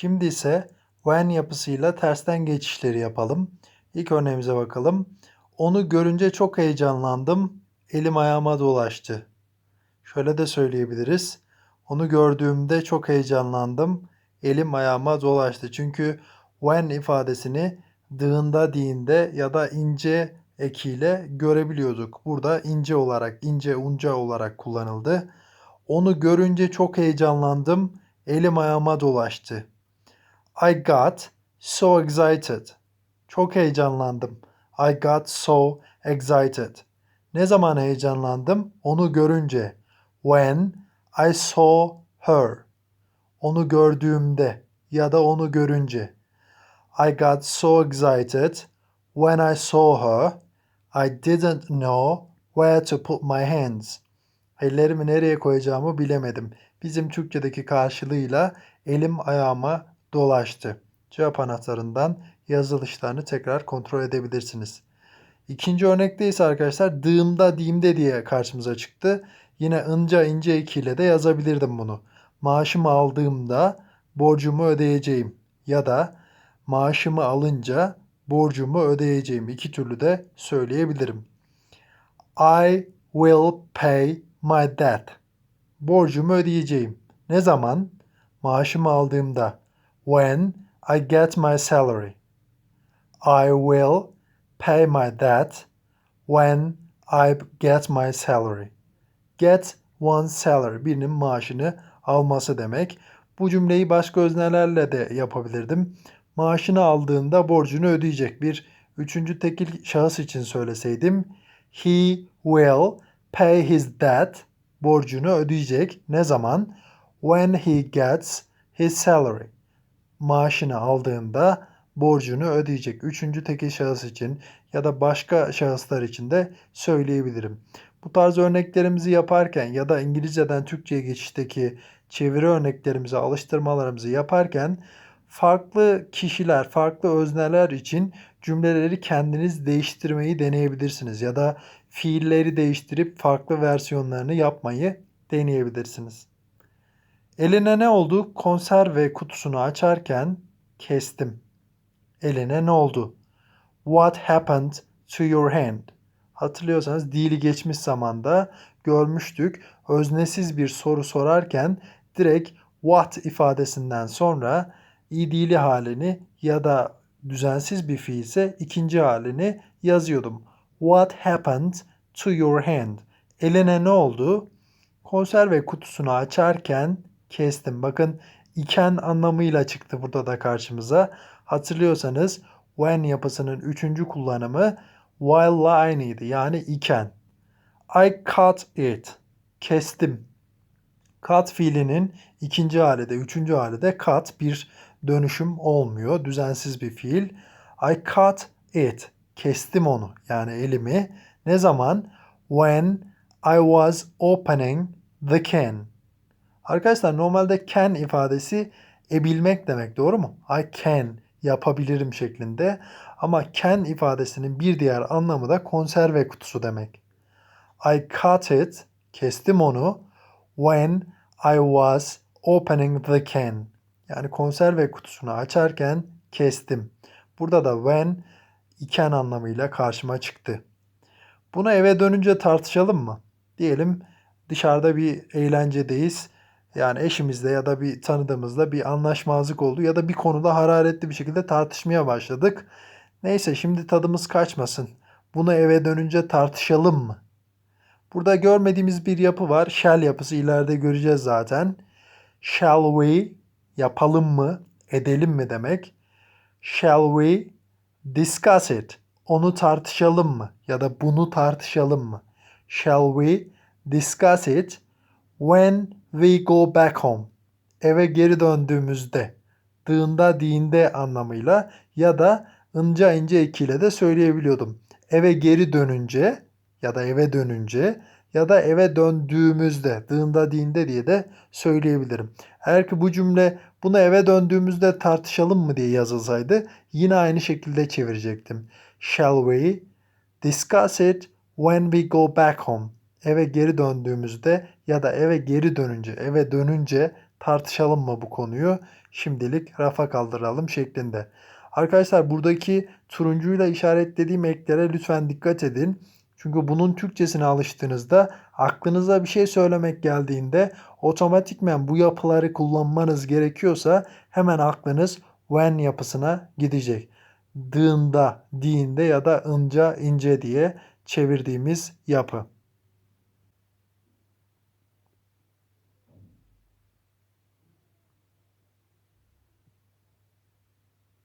Şimdi ise when yapısıyla tersten geçişleri yapalım. İlk örneğimize bakalım. Onu görünce çok heyecanlandım. Elim ayağıma dolaştı. Şöyle de söyleyebiliriz. Onu gördüğümde çok heyecanlandım. Elim ayağıma dolaştı. Çünkü when ifadesini dığında diğinde ya da ince ekiyle görebiliyorduk. Burada ince olarak, ince unca olarak kullanıldı. Onu görünce çok heyecanlandım. Elim ayağıma dolaştı. I got so excited. Çok heyecanlandım. I got so excited. Ne zaman heyecanlandım? Onu görünce. When I saw her. Onu gördüğümde ya da onu görünce. I got so excited when I saw her. I didn't know where to put my hands. Ellerimi nereye koyacağımı bilemedim. Bizim Türkçedeki karşılığıyla elim ayağıma dolaştı. Cevap anahtarından yazılışlarını tekrar kontrol edebilirsiniz. İkinci örnekte ise arkadaşlar dığımda diyimde diye karşımıza çıktı. Yine ince ince ekiyle de yazabilirdim bunu. Maaşımı aldığımda borcumu ödeyeceğim ya da maaşımı alınca borcumu ödeyeceğim. İki türlü de söyleyebilirim. I will pay my debt. Borcumu ödeyeceğim. Ne zaman? Maaşımı aldığımda. When I get my salary. I will pay my debt when I get my salary. Get one's salary. Birinin maaşını alması demek. Bu cümleyi başka öznelerle de yapabilirdim. Maaşını aldığında borcunu ödeyecek. Bir üçüncü tekil şahıs için söyleseydim. He will pay his debt. Borcunu ödeyecek. Ne zaman? When he gets his salary. Maaşını aldığında borcunu ödeyecek. Üçüncü tekil şahıs için ya da başka şahıslar için de söyleyebilirim. Bu tarz örneklerimizi yaparken ya da İngilizceden Türkçe'ye geçişteki çeviri örneklerimizi, alıştırmalarımızı yaparken farklı kişiler, farklı özneler için cümleleri kendiniz değiştirmeyi deneyebilirsiniz ya da fiilleri değiştirip farklı versiyonlarını yapmayı deneyebilirsiniz. Eline ne oldu? Konserve kutusunu açarken kestim. Eline ne oldu? What happened to your hand? Hatırlıyorsanız dili geçmiş zamanda görmüştük. Öznesiz bir soru sorarken direkt what ifadesinden sonra idili halini ya da düzensiz bir fiilse ikinci halini yazıyordum. What happened to your hand? Eline ne oldu? Konserve kutusunu açarken kestim. Bakın iken anlamıyla çıktı burada da karşımıza. Hatırlıyorsanız when yapısının üçüncü kullanımı while aynıydı. Yani iken. I cut it. Kestim. Cut fiilinin ikinci hali de üçüncü hali de cut bir dönüşüm olmuyor. Düzensiz bir fiil. I cut it. Kestim onu. Yani elimi. Ne zaman? When I was opening the can. Arkadaşlar normalde can ifadesi ebilmek demek doğru mu? I can yapabilirim şeklinde. Ama can ifadesinin bir diğer anlamı da konserve kutusu demek. I cut it, kestim onu when I was opening the can. Yani konserve kutusunu açarken kestim. Burada da when iken anlamıyla karşıma çıktı. Bunu eve dönünce tartışalım mı? Diyelim dışarıda bir eğlencedeyiz. Yani eşimizle ya da bir tanıdığımızla bir anlaşmazlık oldu ya da bir konuda hararetli bir şekilde tartışmaya başladık. Neyse şimdi tadımız kaçmasın. Bunu eve dönünce tartışalım mı? Burada görmediğimiz bir yapı var. Shall yapısı ileride göreceğiz zaten. Shall we yapalım mı, edelim mi demek. Shall we discuss it? Onu tartışalım mı ya da bunu tartışalım mı? Shall we discuss it when we go back home? Eve geri döndüğümüzde. Dığında dinde anlamıyla ya da ince ince ekiyle de söyleyebiliyordum. Eve geri dönünce ya da eve dönünce ya da eve döndüğümüzde, dığında dinde diye de söyleyebilirim. Eğer ki bu cümle bunu eve döndüğümüzde tartışalım mı diye yazılsaydı yine aynı şekilde çevirecektim. Shall we discuss it when we go back home? Eve geri döndüğümüzde ya da eve geri dönünce, eve dönünce tartışalım mı bu konuyu? Şimdilik rafa kaldıralım şeklinde. Arkadaşlar buradaki turuncuyla işaretlediğim eklere lütfen dikkat edin. Çünkü bunun Türkçesine alıştığınızda aklınıza bir şey söylemek geldiğinde otomatikmen bu yapıları kullanmanız gerekiyorsa hemen aklınız when yapısına gidecek. Dığında, diğinde ya da ınca, ince diye çevirdiğimiz yapı.